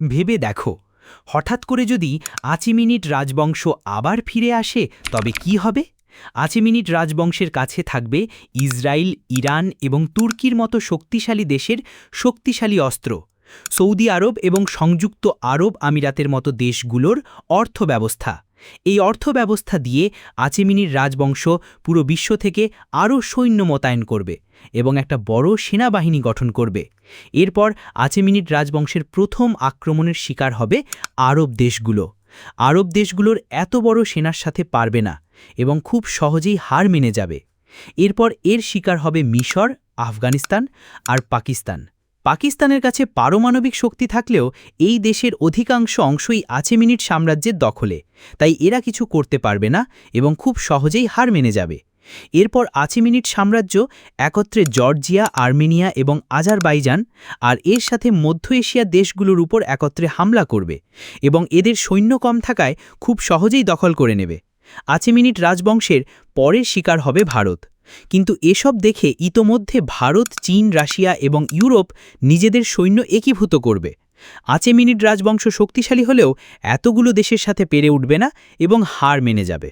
ভেবে দেখো। হঠাৎ করে যদি আচিমিনিট রাজবংশ আবার ফিরে আসে, তবে কি হবে? আচিমিনিট রাজবংশের কাছে থাকবে ইসরায়েল ইরান এবং তুর্কির মতো শক্তিশালী দেশের শক্তিশালী অস্ত্র। সৌদি আরব এবং সংযুক্ত আরব আমিরাতের মতো দেশগুলোর অর্থব্যবস্থা। এই অর্থব্যবস্থা দিয়ে আচেমিনির রাজবংশ পুরো বিশ্ব থেকে আরও সৈন্য মোতায়েন করবে এবং একটা বড় সেনাবাহিনী গঠন করবে। এরপর আচেমিনির রাজবংশের প্রথম আক্রমণের শিকার হবে আরব দেশগুলো। আরব দেশগুলোর এত বড় সেনার সাথে পারবে না এবং খুব সহজেই হার মেনে যাবে। এরপর এর শিকার হবে মিশর, আফগানিস্তান আর পাকিস্তান। পাকিস্তানের কাছে পারমাণবিক শক্তি থাকলেও এই দেশের অধিকাংশ অংশই আছে মিনিট সাম্রাজ্যের দখলে। তাই এরা কিছু করতে পারবে না এবং খুব সহজেই হার মেনে যাবে। এরপর আচেমিনিট সাম্রাজ্য, একত্রে জর্জিয়া, আর্মেনিয়া এবং আজারবাইজান আর এর সাথে মধ্য এশিয়ার দেশগুলোর উপর একত্রে হামলা করবে এবং এদের সৈন্য কম থাকায় খুব সহজেই দখল করে নেবে। আচেমিনিট রাজবংশের পরের শিকার হবে ভারত। কিন্তু এসব দেখে ইতোমধ্যে ভারত, চীন, রাশিয়া এবং ইউরোপ নিজেদের সৈন্য একীভূত করবে। আচেমিনিট রাজবংশ শক্তিশালী হলেও এতগুলো দেশের সাথে পেরে উঠবে না এবং হার মেনে যাবে।